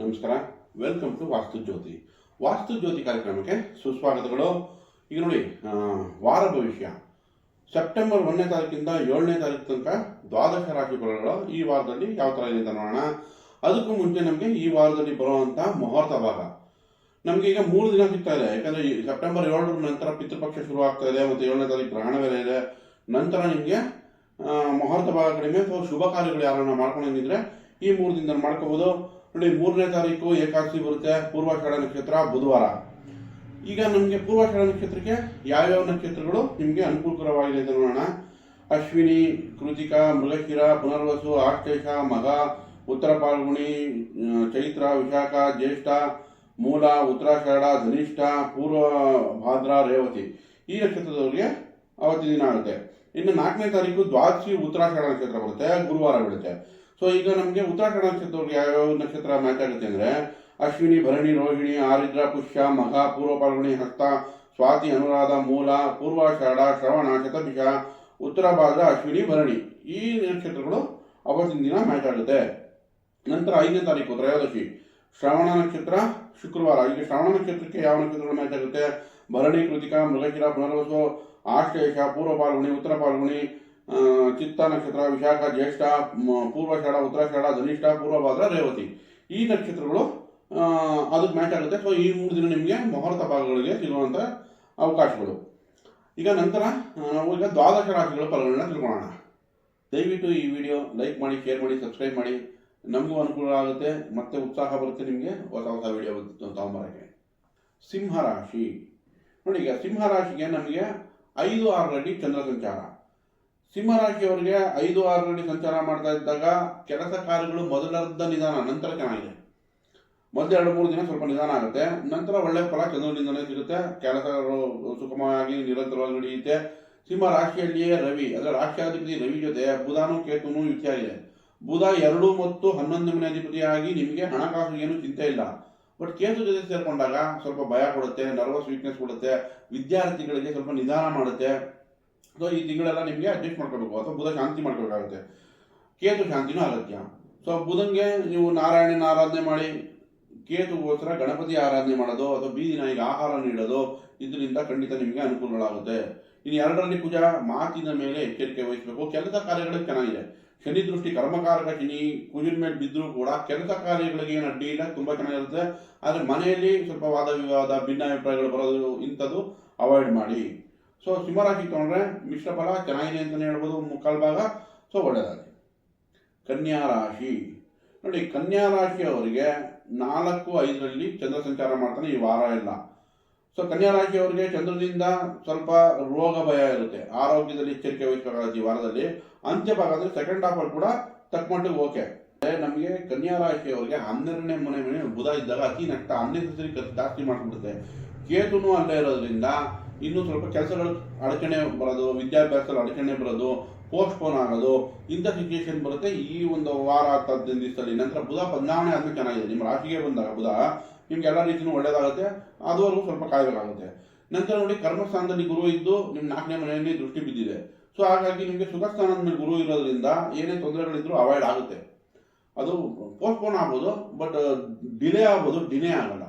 ನಮಸ್ಕಾರ. Welcome to ವಾಸ್ತು ಜ್ಯೋತಿ ವಾಸ್ತು ಜ್ಯೋತಿ ಕಾರ್ಯಕ್ರಮಕ್ಕೆ ಸುಸ್ವಾಗತಗಳು. ಈಗ ನೋಡಿ ವಾರ ಭವಿಷ್ಯ. ಸೆಪ್ಟೆಂಬರ್ ಒಂದನೇ ತಾರೀಕಿಂದ ಏಳನೇ ತಾರೀಕು ತನಕ ದ್ವಾದಶ ರಾಶಿ ಫಲಗಳು ಈ ವಾರದಲ್ಲಿ ಯಾವ ಥರ ಇದೆ ಅಂತ ನೋಡೋಣ. ಅದಕ್ಕೂ ಮುಂಚೆ ನಮಗೆ ಈ ವಾರದಲ್ಲಿ ಬರುವಂಥ ಮುಹೂರ್ತ ಭಾಗ. ನಮಗೆ ಈಗ ಮೂರು ದಿನ ಸಿಗ್ತಾ ಇದೆ. ಯಾಕಂದ್ರೆ ಈ ಸೆಪ್ಟೆಂಬರ್ ಏಳರ ನಂತರ ಪಿತೃಪಕ್ಷ ಶುರು ಆಗ್ತಾ ಇದೆ, ಮತ್ತು ಏಳನೇ ತಾರೀಕು ಗ್ರಹಣ ಬೇರೆ ಇದೆ. ನಂತರ ನಿಮಗೆ ಮುಹೂರ್ತ ಭಾಗ ಕಡಿಮೆ ಅಥವಾ ಶುಭ ಕಾರ್ಯಗಳು ಯಾರನ್ನ ಮಾಡ್ಕೊಂಡಿದ್ರೆ ಈ ಮೂರು ದಿನದಲ್ಲಿ ಮಾಡ್ಕೋಬಹುದು. ನೋಡಿ ಮೂರನೇ ತಾರೀಕು ಏಕಾದಶಿ ಬರುತ್ತೆ, ಪೂರ್ವಾಷಾಢ ನಕ್ಷತ್ರ ಬುಧವಾರ. ಈಗ ನಮಗೆ ಪೂರ್ವಾಷಾಢ ನಕ್ಷತ್ರಕ್ಕೆ ಯಾವ್ಯಾವ ನಕ್ಷತ್ರಗಳು ನಿಮಗೆ ಅನುಕೂಲಕರವಾಗಿದೆ ಅಂತ ನೋಡೋಣ. ಅಶ್ವಿನಿ, ಕೃತಿಕ, ಮೃಗಶಿರ ಪುನರ್ವಸು ಆಶ್ಲೇಷ ಮಗ, ಉತ್ತರ ಪಾಲ್ಗುಣಿ ಚೈತ್ರ, ವಿಶಾಖ, ಜ್ಯೇಷ್ಠ, ಮೂಲ, ಉತ್ತರಾಷಾಢ, ಧನಿಷ್ಠ, ಪೂರ್ವ, ಭಾದ್ರ, ರೇವತಿ. ಈ ನಕ್ಷತ್ರದವರಿಗೆ ಅವತ್ತಿನ ದಿನ ಆಗುತ್ತೆ. ಇನ್ನು ನಾಲ್ಕನೇ ತಾರೀಕು ದ್ವಾದಶಿ, ಉತ್ತರಾಷಾಢ ನಕ್ಷತ್ರ ಬರುತ್ತೆ, ಗುರುವಾರ ಬೀಳುತ್ತೆ. ಸೊ ಈಗ ನಮಗೆ ಉತ್ತರಾಖಂಡ ಯಾವ ಯಾವ್ಯಾವ ನಕ್ಷತ್ರ ಮ್ಯಾಚ್ ಆಗುತ್ತೆ ಅಂದರೆ, ಅಶ್ವಿನಿ, ಭರಣಿ, ರೋಹಿಣಿ, ಆರಿದ್ರ, ಪುಷ್ಯ ಮಘ ಪೂರ್ವ ಪಾಲ್ಗುಣಿ ಹಸ್ತ, ಸ್ವಾತಿ, ಅನುರಾಧ, ಮೂಲ ಪೂರ್ವಾಷಾಢ ಶ್ರವಣ, ಶತಭಿಷ, ಉತ್ತರ ಭಾದ್ರ, ಅಶ್ವಿನಿ, ಭರಣಿ ಈ ನಕ್ಷತ್ರಗಳು ಅವತ್ತಿನ ದಿನ ಮ್ಯಾಚ್ ಆಗುತ್ತೆ ನಂತರ ಐದನೇ ತಾರೀಕು, ತ್ರಯೋದಶಿ, ಶ್ರವಣ ನಕ್ಷತ್ರ ಶುಕ್ರವಾರ. ಈಗ ಶ್ರವಣ ನಕ್ಷತ್ರಕ್ಕೆ ಯಾವ ನಕ್ಷತ್ರಗಳು ಮ್ಯಾಚ್ ಆಗುತ್ತೆ ಭರಣಿ, ಕೃತಿಕಾ, ಮೃಗಶಿರ, ಪುನರ್ವಸು, ಆಶ್ಲೇಷ ಪೂರ್ವ ಪಾಲ್ಗುಣಿ ಉತ್ತರ ಪಾಲ್ಗುಣಿ ಚಿತ್ತ ನಕ್ಷತ್ರ, ವಿಶಾಖ, ಜ್ಯೇಷ್ಠ ಪೂರ್ವಾಷಾಢ ಉತ್ತರಾಷಾಢ ಧನಿಷ್ಠ, ಪೂರ್ವಭಾದ್ರ, ರೇವತಿ. ಈ ನಕ್ಷತ್ರಗಳು ಅದಕ್ಕೆ ಮ್ಯಾಚ್ ಆಗುತ್ತೆ. ಸೊ ಈ ಮೂರು ದಿನ ನಿಮಗೆ ಮುಹೂರ್ತ ಭಾಗಗಳಿಗೆ ಸಿಗುವಂಥ ಅವಕಾಶಗಳು. ಈಗ ನಂತರ ನಾವು ಈಗ ದ್ವಾದಶ ರಾಶಿಗಳ ಫಲಗಳನ್ನ ತಿಳ್ಕೊಳ್ಳೋಣ. ದಯವಿಟ್ಟು ಈ ವಿಡಿಯೋ ಲೈಕ್ ಮಾಡಿ, ಶೇರ್ ಮಾಡಿ, ಸಬ್ಸ್ಕ್ರೈಬ್ ಮಾಡಿ. ನಮಗೂ ಅನುಕೂಲ ಆಗುತ್ತೆ. ಮತ್ತೆ ಉತ್ಸಾಹ ಬರುತ್ತೆ ನಿಮಗೆ. ಹೊಸ ಹೊಸ ವಿಡಿಯೋ ಸಿಂಹ ರಾಶಿ. ನೋಡಿ, ಈಗ ಸಿಂಹ ರಾಶಿಗೆ ನಮಗೆ ಐದು ಆರರಲ್ಲಿ ಚಂದ್ರ ಸಂಚಾರ. ಸಿಂಹ ರಾಶಿಯವರಿಗೆ ಐದು ಆರರಲ್ಲಿ ಸಂಚಾರ ಮಾಡ್ತಾ ಇದ್ದಾಗ ಕೆಲಸ ಕಾರ್ಯಗಳು ಮೊದಲರ್ಧ ನಿಧಾನ, ನಂತರ ಚೆನ್ನಾಗಿದೆ. ಮೊದಲು ಎರಡು ಮೂರು ದಿನ ಸ್ವಲ್ಪ ನಿಧಾನ ಆಗುತ್ತೆ. ನಂತರ ಒಳ್ಳೆ ಫಲ ಚಂದ್ರನಿಂದಲೇ ಸಿಗುತ್ತೆ. ಕೆಲಸಗಳು ಸುಗಮವಾಗಿ ನಿರಂತರವಾಗಿ ನಡೆಯುತ್ತೆ. ಸಿಂಹ ರಾಶಿಯಲ್ಲಿಯೇ ರವಿ, ಅದರ ರಾಷ್ಟ್ರಾಧಿಪತಿ ರವಿ ಜೊತೆ ಬುಧಾನು, ಕೇತುನು ಯುತಿಯಾಗಿದೆ. ಬುಧ ಎರಡು ಮತ್ತು ಹನ್ನೊಂದು ಮನೆ ಅಧಿಪತಿಯಾಗಿ ನಿಮಗೆ ಹಣಕಾಸು ಏನು ಚಿಂತೆ ಇಲ್ಲ. ಬಟ್ ಕೇತು ಜೊತೆ ಸೇರ್ಕೊಂಡಾಗ ಸ್ವಲ್ಪ ಭಯ ಕೊಡುತ್ತೆ ನರ್ವಸ್ ವೀಕ್ನೆಸ್ ಕೊಡುತ್ತೆ, ವಿದ್ಯಾರ್ಥಿಗಳಿಗೆ ಸ್ವಲ್ಪ ನಿಧಾನ ಮಾಡುತ್ತೆ. ಸೊ ಈ ತಿಂಗಳೆಲ್ಲ ನಿಮಗೆ ಅಡ್ಜಸ್ಟ್ ಮಾಡ್ಕೋಬೇಕು ಅಥವಾ ಬುಧ ಶಾಂತಿ ಮಾಡ್ಕೋಬೇಕಾಗುತ್ತೆ ಕೇತು ಶಾಂತಿನೂ ಅಗತ್ಯ. ಸೊ ಬುಧನ್ಗೆ ನೀವು ನಾರಾಯಣನ ಆರಾಧನೆ ಮಾಡಿ, ಕೇತುಗೋಸ್ಕರ ಗಣಪತಿ ಆರಾಧನೆ ಮಾಡೋದು, ಅಥವಾ ಬೀದಿ ನಾಯಿಗೆ ಆಹಾರ ನೀಡೋದು, ಇದರಿಂದ ಖಂಡಿತ ನಿಮಗೆ ಅನುಕೂಲಗಳಾಗುತ್ತೆ. ಇನ್ನು ಎರಡರಲ್ಲಿ ಪೂಜಾ, ಮಾತಿನ ಮೇಲೆ ಎಚ್ಚರಿಕೆ ವಹಿಸಬೇಕು. ಕೆಲಸ ಕಾರ್ಯಗಳಿಗೆ ಚೆನ್ನಾಗಿದೆ. ಶನಿ ದೃಷ್ಟಿ ಕರ್ಮಕಾರಕ ಶನಿ, ಕುಜಿನ ಮೇಲೆ ಬಿದ್ದರೂ ಕೂಡ ಕೆಲಸ ಕಾರ್ಯಗಳಿಗೆ ಏನು ಅಡ್ಡಿ ಇಲ್ಲ, ತುಂಬ ಚೆನ್ನಾಗಿರುತ್ತೆ. ಆದರೆ ಮನೆಯಲ್ಲಿ ಸ್ವಲ್ಪ ವಾದ ವಿವಾದ, ಭಿನ್ನಾಭಿಪ್ರಾಯಗಳು ಬರೋದು ಇಂಥದ್ದು ಅವಾಯ್ಡ್ ಮಾಡಿ. ಸೊ ಸಿಂಹರಾಶಿ ತೊಗೊಂಡ್ರೆ ಮಿಶ್ರ ಫಲ, ಚೆನ್ನಾಗಿದೆ ಅಂತಲೇ ಹೇಳ್ಬೋದು, ಮುಕ್ಕಾಲು ಭಾಗ. ಸೊ ಒಳ್ಳೆಯದಾಗಿ ಕನ್ಯಾ ರಾಶಿ. ನೋಡಿ, ಕನ್ಯಾ ರಾಶಿಯವರಿಗೆ ನಾಲ್ಕು, ಐದರಲ್ಲಿ ಚಂದ್ರ ಸಂಚಾರ ಮಾಡ್ತಾನೆ ಈ ವಾರ ಎಲ್ಲ. ಸೊ ಕನ್ಯಾ ರಾಶಿಯವರಿಗೆ ಚಂದ್ರದಿಂದ ಸ್ವಲ್ಪ ರೋಗ ಭಯ ಇರುತ್ತೆ. ಆರೋಗ್ಯದಲ್ಲಿ ಎಚ್ಚರಿಕೆ ವಹಿಸಬೇಕಾಗುತ್ತೆ ಈ ವಾರದಲ್ಲಿ. ಅಂತ್ಯ ಭಾಗದಲ್ಲಿ ಸೆಕೆಂಡ್ ಹಾಫಲ್ಲಿ ಕೂಡ ತಕ್ಕ ಮಟ್ಟಿಗೆ ಓಕೆ ನಮಗೆ ಕನ್ಯಾ ರಾಶಿಯವರಿಗೆ ಹನ್ನೆರಡನೇ ಮನೆ ಮನೆ ಬುಧ ಇದ್ದಾಗ ಅತಿ ನಷ್ಟ ಅನ್ನೆಸರಿ ಖರ್ಚು ಜಾಸ್ತಿ ಮಾಡಿಬಿಡುತ್ತೆ. ಕೇತುನು ಅಲ್ಲೇ ಇರೋದ್ರಿಂದ ಇನ್ನು ಸ್ವಲ್ಪ ಕೆಲಸಗಳು ಅಡಚಣೆ ಬರೋದು ವಿದ್ಯಾಭ್ಯಾಸದಲ್ಲಿ ಅಡಚಣೆ ಬರೋದು ಪೋಸ್ಟ್ಪೋನ್ ಆಗೋದು, ಇಂಥ ಸಿಚುಯೇಷನ್ ಬರುತ್ತೆ. ಈ ಒಂದು ವಾರ ಹತ್ತು ದಿವಸದಲ್ಲಿ ನಂತರ ಬುಧ ಬದಲಾವಣೆ ಆದ್ಮೇಲೆ ಚೆನ್ನಾಗಿದೆ. ನಿಮ್ಮ ರಾಶಿಗೆ ಬಂದಾಗ ಬುಧ ನಿಮ್ಗೆ ಎಲ್ಲ ರೀತಿಯೂ ಒಳ್ಳೇದಾಗುತ್ತೆ. ಅದುವರೆಗೂ ಸ್ವಲ್ಪ ಕಾಯಬೇಕಾಗುತ್ತೆ. ನಂತರ ನೋಡಿ, ಕರ್ಮಸ್ಥಾನದಲ್ಲಿ ಗುರು ಇದ್ದು ನಿಮ್ಮ ನಾಲ್ಕನೇ ಮನೆಯಲ್ಲಿ ದೃಷ್ಟಿ ಬಿದ್ದಿದೆ. ಸೊ ಹಾಗಾಗಿ ನಿಮಗೆ ಸುಖ ಸ್ಥಾನದ ಮೇಲೆ ಗುರು ಇರೋದ್ರಿಂದ ಏನೇ ತೊಂದರೆಗಳಿದ್ರು ಅವಾಯ್ಡ್ ಆಗುತ್ತೆ. ಅದು ಪೋಸ್ಟ್ಪೋನ್ ಆಗ್ಬೋದು ಬಟ್ ಡಿಲೇ ಆಗ್ಬೋದು ಡಿನೇ ಆಗಲ್ಲ.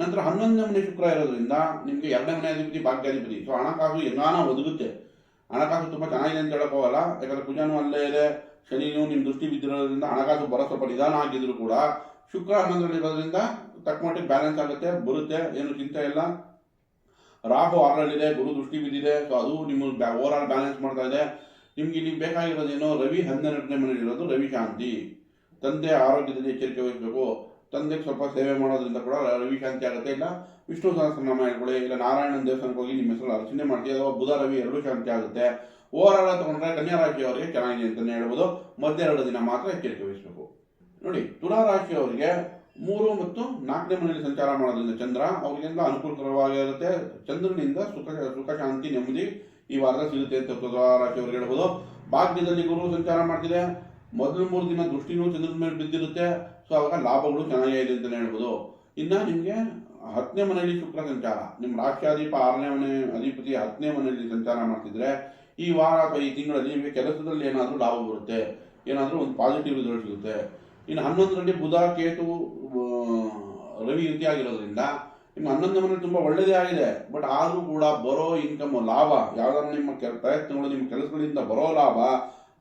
ನಂತರ ಹನ್ನೊಂದನೇ ಮನೆ ಶುಕ್ರ ಇರೋದ್ರಿಂದ ನಿಮಗೆ ಎರಡನೇ ಮನೆ ಅಧಿಪತಿ ಭಾಗ್ಯಾಧಿಪತಿ. ಸೊ ಹಣಕಾಸು ಎಲ್ಲಾನ ಒದಗುತ್ತೆ. ಹಣಕಾಸು ತುಂಬ ಚೆನ್ನಾಗಿದೆ ಅಂತ ಹೇಳಕ್ ಯಾಕಂದರೆ ಕುಜಾನು ಅಲ್ಲೇ ಇದೆ. ಶನಿನೂ ನಿಮ್ಮ ದೃಷ್ಟಿ ಬಿದ್ದಿರೋದ್ರಿಂದ ಹಣಕಾಸು ಬರೋ ಸ್ವಲ್ಪ ನಿಧಾನ ಆಗಿದ್ರು ಕೂಡ ಶುಕ್ರ ಹನ್ನೊಂದರಲ್ಲಿ ಇರೋದ್ರಿಂದ ತಕ್ಕ ಮಟ್ಟಿಗೆ ಬ್ಯಾಲೆನ್ಸ್ ಆಗುತ್ತೆ, ಬರುತ್ತೆ. ಏನು ಚಿಂತೆ ಇಲ್ಲ. ರಾಹು ಆರಲ್ಲಿದೆ ಗುರು ದೃಷ್ಟಿ ಬಿದ್ದಿದೆ. ಸೊ ಅದು ನಿಮ್ಮ ಓವರ್ ಆಲ್ ಬ್ಯಾಲೆನ್ಸ್ ಮಾಡ್ತಾ ಇದೆ. ನಿಮ್ಗೆ ಇಲ್ಲಿ ಬೇಕಾಗಿರೋದೇನೋ? ರವಿ ಹನ್ನೆರಡನೇ ಮನೆಯಲ್ಲಿರೋದು ರವಿ ಶಾಂತಿ. ತಂದೆ ಆರೋಗ್ಯದಲ್ಲಿ ಎಚ್ಚರಿಕೆ ವಹಿಸಬೇಕು. ತಂದೆಗೆ ಸ್ವಲ್ಪ ಸೇವೆ ಮಾಡೋದ್ರಿಂದ ಕೂಡ ರವಿ ಶಾಂತಿ ಆಗುತ್ತೆ. ಇಲ್ಲ ವಿಷ್ಣು ಸಹಸ್ರನಾಮ ಹೇಳ್ಕೊಳ್ಳಿ ಇಲ್ಲ ನಾರಾಯಣನ ದೇವಸ್ಥಾನಕ್ಕೆ ಹೋಗಿ ನಿಮ್ಮ ಹೆಸರು ಅರ್ಚನೆ ಮಾಡ್ತೀವಿ ಅಥವಾ ಬುಧ, ರವಿ ಎರಡೂ ಶಾಂತಿ ಆಗುತ್ತೆ. ಓವರ್ ಆಲ್ ತಗೊಂಡ್ರೆ ಕನ್ಯಾ ರಾಶಿಯವರಿಗೆ ಚೆನ್ನಾಗಿದೆ ಅಂತಲೇ ಹೇಳ್ಬೋದು. ಮಧ್ಯೆರಡು ದಿನ ಮಾತ್ರ ಎಚ್ಚರಿಕೆ ವಹಿಸಬೇಕು. ನೋಡಿ, ತುಲಾ ರಾಶಿಯವರಿಗೆ ಮೂರು ಮತ್ತು ನಾಲ್ಕನೇ ಮನೆಯಲ್ಲಿ ಸಂಚಾರ ಮಾಡೋದ್ರಿಂದ ಚಂದ್ರ ಅವರಿಗೆಲ್ಲ ಅನುಕೂಲಕರವಾಗಿರುತ್ತೆ ಚಂದ್ರನಿಂದ ಸುಖ ಸುಖ, ಶಾಂತಿ, ನೆಮ್ಮದಿ ಈ ವಾರದಲ್ಲಿ ಸಿಗುತ್ತೆ ಅಂತ ತುಲಾ ರಾಶಿಯವರಿಗೆ ಹೇಳ್ಬೋದು. ಭಾಗ್ಯದಲ್ಲಿ ಗುರು ಸಂಚಾರ ಮಾಡ್ತಿದೆ. ಮೊದಲು ಮೂರು ದಿನ ದೃಷ್ಟಿನೂ ಚಂದ್ರನ ಮೇಲೆ ಬಿದ್ದಿರುತ್ತೆ. ಸೊ ಅವಾಗ ಲಾಭಗಳು ಚೆನ್ನಾಗೇ ಇದೆ ಅಂತಲೇ ಹೇಳ್ಬೋದು. ಇನ್ನು ನಿಮಗೆ ಹತ್ತನೇ ಮನೆಯಲ್ಲಿ ಶುಕ್ರ ಸಂಚಾರ. ನಿಮ್ಮ ರಾಷ್ಟ್ರಾಧಿಪ ಆರನೇ ಮನೆ ಅಧಿಪತಿ ಹತ್ತನೇ ಮನೆಯಲ್ಲಿ ಸಂಚಾರ ಮಾಡ್ತಿದ್ರೆ ಈ ವಾರ ಅಥವಾ ಈ ತಿಂಗಳಲ್ಲಿ ನಿಮಗೆ ಕೆಲಸದಲ್ಲಿ ಏನಾದರೂ ಲಾಭ ಬರುತ್ತೆ. ಏನಾದರೂ ಒಂದು ಪಾಸಿಟಿವ್ ರಿಸಲ್ಟ್ ಸಿಗುತ್ತೆ. ಇನ್ನು ಹನ್ನೊಂದರಲ್ಲಿ ಬುಧ, ಕೇತು ರವಿ ಯುತಿ ಆಗಿರೋದ್ರಿಂದ ನಿಮ್ಮ ಹನ್ನೊಂದು ಮನೆ ತುಂಬ ಒಳ್ಳೆಯದೇ ಆಗಿದೆ. ಬಟ್ ಆದರೂ ಕೂಡ ಬರೋ ಇನ್ಕಮ್ ಲಾಭ, ಯಾವ್ದಾದ್ರು ನಿಮ್ಮ ಪ್ರಯತ್ನಗಳು, ನಿಮ್ಮ ಕೆಲಸಗಳಿಂದ ಬರೋ ಲಾಭ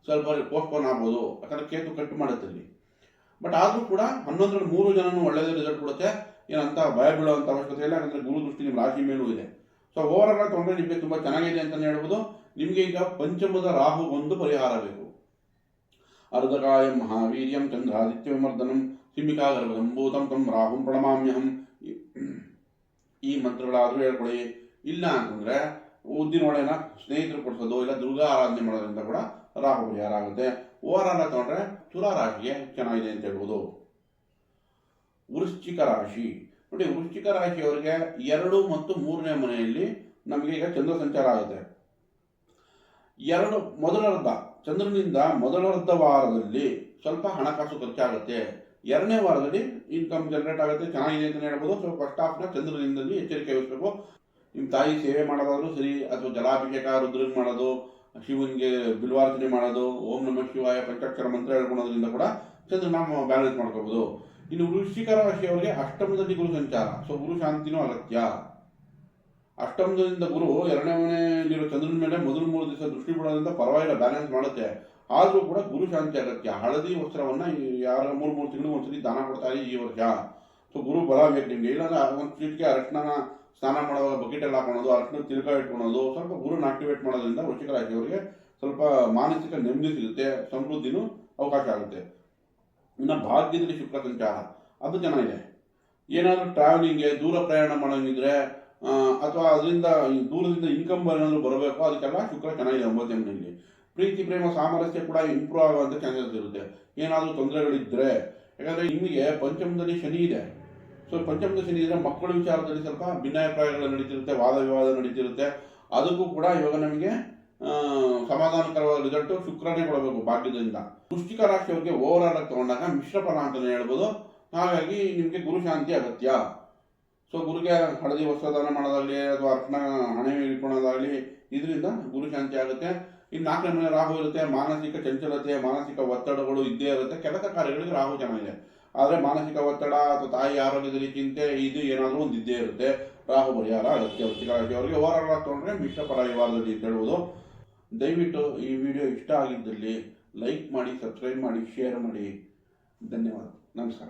ಸ್ವಲ್ಪ ಪೋಸ್ಟ್ಪೋನ್ ಆಗ್ಬೋದು. ಯಾಕಂದ್ರೆ ಕೇತು ಕಟ್ ಮಾಡುತ್ತೆ ಇಲ್ಲಿ. ಬಟ್ ಆದರೂ ಕೂಡ ಹನ್ನೊಂದರಲ್ಲಿ ಮೂರು ಜನನು ಒಳ್ಳೆಯದೇ ರಿಸಲ್ಟ್ ಕೊಡುತ್ತೆ. ಏನಂತ ಭಯ ಬೀಳುವಂಥ ಅವಶ್ಯಕತೆ ಇಲ್ಲ. ಯಾಕಂದ್ರೆ ಗುರು ದೃಷ್ಟಿ ನಿಮ್ಮ ರಾಶಿ ಮೇಲೂ ಇದೆ. ಸೊ ಓವರ್ ಆಲ್ ತೊಗೊಂಡ್ರೆ ನಿಮಗೆ ತುಂಬ ಚೆನ್ನಾಗಿದೆ ಅಂತಲೇ ಹೇಳ್ಬೋದು. ನಿಮಗೆ ಈಗ ಪಂಚಮದ ರಾಹು ಒಂದು ಪರಿಹಾರ ಬೇಕು. ಅರ್ಧಕಾಯಂ ಮಹಾವೀರ್ಯಂ ಚಂದ್ರಾದಿತ್ಯ ವಿಮರ್ದನಂ ಸಿಂಹಿಕಾ ಗರ್ಭದಂ ಭೂತಂ ತಂ ರಾಹುಂ ಪ್ರಣಮಾಮ್ಯಹಂ. ಈ- ಮಂತ್ರಗಳಾದರೂ ಹೇಳ್ಕೊಳ್ಳಿ. ಇಲ್ಲ ಅಂತಂದರೆ ಉದ್ದಿನ ಒಳೆಯನ್ನ ಸ್ನೇಹಿತರು ಕೊಡಿಸೋದು, ಇಲ್ಲ ದುರ್ಗಾ ಆರಾಧನೆ ಮಾಡೋದ್ರಿಂದ ಕೂಡ ರಾಹು ಪರಿಹಾರ ಆಗುತ್ತೆ ಓವರ್ ಆಲ್ ತಗೊಂಡ್ರೆ ತುಲಾ ರಾಶಿಗೆ ಚೆನ್ನಾಗಿದೆ ಅಂತ ಹೇಳ್ಬೋದು. ವೃಶ್ಚಿಕ ರಾಶಿ. ನೋಡಿ, ವೃಶ್ಚಿಕ ರಾಶಿಯವರಿಗೆ ಎರಡು ಮತ್ತು ಮೂರನೇ ಮನೆಯಲ್ಲಿ ನಮಗೆ ಈಗ ಚಂದ್ರ ಸಂಚಾರ ಆಗುತ್ತೆ. ಎರಡು ಮೊದಲರ್ಧ ಚಂದ್ರನಿಂದ ಮೊದಲರ್ಧ ವಾರದಲ್ಲಿ ಸ್ವಲ್ಪ ಹಣಕಾಸು ಖರ್ಚಾಗುತ್ತೆ. ಎರಡನೇ ವಾರದಲ್ಲಿ ಇನ್ಕಮ್ ಜನರೇಟ್ ಆಗುತ್ತೆ. ಚೆನ್ನಾಗಿದೆ ಅಂತ ಹೇಳ್ಬೋದು. ಸೊ ಫಸ್ಟ್ ಆಫ್ನ ಚಂದ್ರನಿಂದಲ್ಲಿ ಎಚ್ಚರಿಕೆ ವಹಿಸಬೇಕು. ನಿಮ್ಮ ತಾಯಿ ಸೇವೆ ಮಾಡೋದಾದ್ರೂ ಸರಿ, ಅಥವಾ ಜಲಾಭಿಷೇಕ, ರುದ್ರನ್ ಮಾಡೋದು ಶಿವನಿಗೆ ಬಿಲ್ವಾರ್ಚನೆ ಮಾಡೋದು, ಓಂ ನಮ ಶಿವಾಯ ಪಂಚಾಕ್ಷರ ಮಂತ್ರ ಹೇಳ್ಕೊಳೋದ್ರಿಂದ ಕೂಡ ಚಂದ್ರನ ಬ್ಯಾಲೆನ್ಸ್ ಮಾಡ್ಕೋಬಹುದು ಇನ್ನು ವೃಶ್ಚಿಕ ರಾಶಿಯವರಿಗೆ ಅಷ್ಟಮದಲ್ಲಿ ಗುರು ಸಂಚಾರ. ಸೊ ಗುರು ಶಾಂತಿನೂ ಅಗತ್ಯ. ಅಷ್ಟಮದಿಂದ ಗುರು ಎರಡನೇ ಮನೆಯಲ್ಲಿರೋ ಚಂದ್ರನ ಮೇಲೆ ಮೊದಲು ಮೂರು ದಿವಸ ದೃಷ್ಟಿ ಬಿಡೋದ್ರಿಂದ ಪರವಾಗಿಲ್ಲ ಬ್ಯಾಲೆನ್ಸ್ ಮಾಡುತ್ತೆ. ಆದರೂ ಕೂಡ ಗುರು ಶಾಂತಿ ಅಗತ್ಯ. ಹಳದಿ ವಸ್ತ್ರವನ್ನು ಯಾರ ಮೂರು ಮೂರು ತಿಂಗಳು ಒಂದ್ಸತಿ ದಾನ ಕೊಡ್ತಾರೆ ಈ ವರ್ಷ. ಸೊ ಗುರು ಬಲ ಬೇಕು ನಿಮಗೆ ಇಲ್ಲಾಂದ್ರೆ ಒಂದು ಚೀಟಿಗೆ ಅರಶಿನ ಸ್ನಾನ ಮಾಡುವಾಗ ಬಕೆಟಲ್ಲಿ ಹಾಕೊಳ್ಳೋದು ಅರ್ಶನ ತಿರ್ಗಾ ಇಟ್ಕೊಳೋದು, ಸ್ವಲ್ಪ ಗುರುನ ಆಕ್ಟಿವೇಟ್ ಮಾಡೋದ್ರಿಂದ ವೃಶ್ಚಿಕ ರಾಶಿಯವರಿಗೆ ಸ್ವಲ್ಪ ಮಾನಸಿಕ ನೆಮ್ಮದಿ ಸಿಗುತ್ತೆ, ಸಮೃದ್ಧಿನೂ ಅವಕಾಶ ಆಗುತ್ತೆ. ಇನ್ನು ಭಾಗ್ಯದಲ್ಲಿ ಶುಕ್ರ ಸಂಚಾರ. ಅದು ಚೆನ್ನಾಗಿದೆ ಏನಾದರೂ ಟ್ರಾವೆಲಿಂಗ್ಗೆ ದೂರ ಪ್ರಯಾಣ ಮಾಡೋಂಗಿದ್ರೆ ಅಥವಾ ಅದರಿಂದ ದೂರದಿಂದ ಇನ್ಕಮ್ ಏನಾದರೂ ಬರಬೇಕು, ಅದಕ್ಕೆಲ್ಲ ಶುಕ್ರ ಚೆನ್ನಾಗಿದೆ ಒಂಬತ್ತನೇ ಮನೆಯಲ್ಲಿ ಪ್ರೀತಿ, ಪ್ರೇಮ, ಸಾಮರಸ್ಯ ಕೂಡ ಇಂಪ್ರೂವ್ ಆಗುವಂಥ ಚಾನ್ಸಸ್ ಇರುತ್ತೆ. ಏನಾದರೂ ತೊಂದರೆಗಳಿದ್ದರೆ ಯಾಕಂದರೆ ನಿಮಗೆ ಪಂಚಮದಲ್ಲಿ ಶನಿ ಇದೆ. ಸೊ ಪಂಚಮದ ಶನಿ ಇದ್ರೆ ಮಕ್ಕಳ ವಿಚಾರದಲ್ಲಿ ಸ್ವಲ್ಪ ಭಿನ್ನಾಭಿಪ್ರಾಯಗಳು ನಡೀತಿರುತ್ತೆ, ವಾದ ವಿವಾದ ನಡೀತಿರುತ್ತೆ. ಅದಕ್ಕೂ ಕೂಡ ಇವಾಗ ನಮಗೆ ಸಮಾಧಾನಕರವಾದ ರಿಸಲ್ಟ್ ಶುಕ್ರನೇ ಕೊಡಬೇಕು ಭಾಗ್ಯದಿಂದ. ವೃಶ್ಚಿಕ ರಾಶಿಯವರಿಗೆ ಓವರ್ ಆಗಿ ತಗೊಂಡಾಗ ಮಿಶ್ರ ಫಲ ಅಂತಲೇ ಹೇಳ್ಬೋದು. ಹಾಗಾಗಿ ನಿಮಗೆ ಗುರು ಶಾಂತಿ ಅಗತ್ಯ. ಸೊ ಗುರುಗೆ ಹಳದಿ ವಸ್ತ್ರದಾನ ಮಾಡೋದಾಗಲಿ, ಅಥವಾ ಅರ್ಶನ ಹಣೆ ಇಟ್ಕೊಳ್ಳೋದಾಗಲಿ ಇದರಿಂದ ಗುರು ಶಾಂತಿ ಆಗುತ್ತೆ. ಇನ್ನು ನಾಲ್ಕನೇ ಮನೆ ರಾಹು ಇರುತ್ತೆ. ಮಾನಸಿಕ ಚಂಚಲತೆ, ಮಾನಸಿಕ ಒತ್ತಡಗಳು ಇದ್ದೇ ಇರುತ್ತೆ. ಕೆಲಸ ಕಾರ್ಯಗಳಿಗೆ ರಾಹು ಚೆನ್ನಾಗಿದೆ. ಆದರೆ ಮಾನಸಿಕ ಒತ್ತಡ ಅಥವಾ ತಾಯಿ ಆರೋಗ್ಯದಲ್ಲಿ ಚಿಂತೆ, ಇದು ಏನಾದರೂ ಒಂದು ಇದ್ದೇ ಇರುತ್ತೆ. ರಾಹು ಪರಿಹಾರ, ಅಗತ್ಯ ವೃಶ್ಚಿಕ ರಾಶಿಯವರಿಗೆ ಹೋರಾಟ ತೊಗೊಂಡ್ರೆ ಮಿಶ್ರ ಹೇಳುವುದು ಅಂತ ಹೇಳ್ಬೋದು. ದಯವಿಟ್ಟು ಈ ವಿಡಿಯೋ ಇಷ್ಟ ಆಗಿದ್ದಲ್ಲಿ ಲೈಕ್ ಮಾಡಿ, ಸಬ್ಸ್ಕ್ರೈಬ್ ಮಾಡಿ, ಶೇರ್ ಮಾಡಿ. ಧನ್ಯವಾದ. ನಮಸ್ಕಾರ.